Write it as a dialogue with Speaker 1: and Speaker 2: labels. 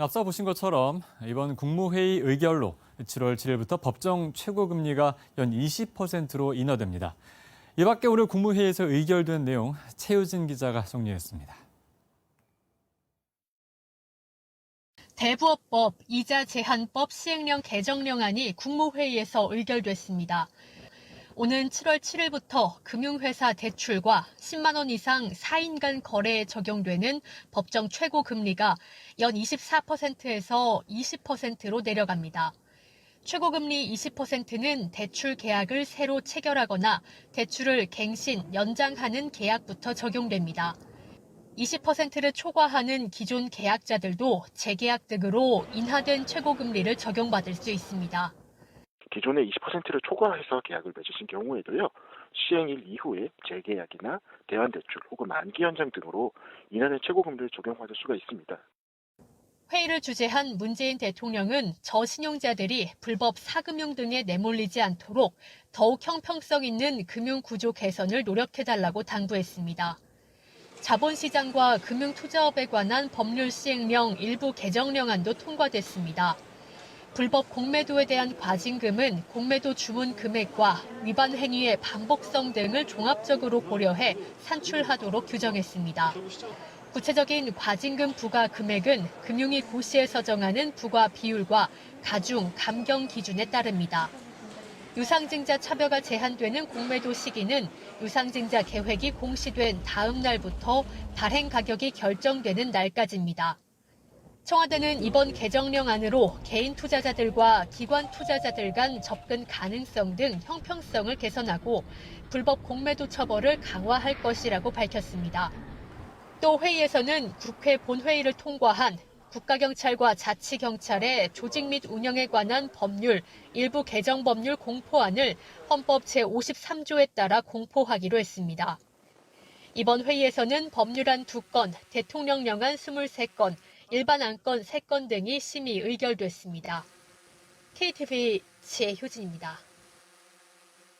Speaker 1: 앞서 보신 것처럼 이번 국무회의 의결로 7월 7일부터 법정 최고금리가 연 20%로 인하됩니다. 이 밖에 오늘 국무회의에서 의결된 내용 최유진 기자가 정리했습니다.
Speaker 2: 대부업법 이자 제한법 시행령 개정령안이 국무회의에서 의결됐습니다. 오는 7월 7일부터 금융회사 대출과 10만 원 이상 4인 간 거래에 적용되는 법정 최고 금리가 연 24%에서 20%로 내려갑니다. 최고금리 20%는 대출 계약을 새로 체결하거나 대출을 갱신, 연장하는 계약부터 적용됩니다. 20%를 초과하는 기존 계약자들도 재계약 등으로 인하된 최고금리를 적용받을 수 있습니다.
Speaker 3: 기존의 20%를 초과해서 계약을 맺으신 경우에도요. 시행일 이후에 재계약이나 대환대출 혹은 만기 연장 등으로 인하된 최고금리를 적용받을 수가 있습니다.
Speaker 2: 회의를 주재한 문재인 대통령은 저신용자들이 불법 사금융 등에 내몰리지 않도록 더욱 형평성 있는 금융 구조 개선을 노력해달라고 당부했습니다. 자본시장과 금융투자업에 관한 법률 시행령 일부 개정령안도 통과됐습니다. 불법 공매도에 대한 과징금은 공매도 주문 금액과 위반 행위의 반복성 등을 종합적으로 고려해 산출하도록 규정했습니다. 구체적인 과징금 부과 금액은 금융위 고시에 서 정하는 부과 비율과 가중, 감경 기준에 따릅니다. 유상증자 차별가 제한되는 공매도 시기는 유상증자 계획이 공시된 다음 날부터 발행 가격이 결정되는 날까지입니다. 청와대는 이번 개정령 안으로 개인 투자자들과 기관 투자자들 간 접근 가능성 등 형평성을 개선하고 불법 공매도 처벌을 강화할 것이라고 밝혔습니다. 또 회의에서는 국회 본회의를 통과한 국가경찰과 자치경찰의 조직 및 운영에 관한 법률 일부 개정 법률 공포안을 헌법 제53조에 따라 공포하기로 했습니다. 이번 회의에서는 법률안 2건, 대통령령안 23건, 일반 안건 3건 등이 심의 의결됐습니다. KTV 지혜효진입니다.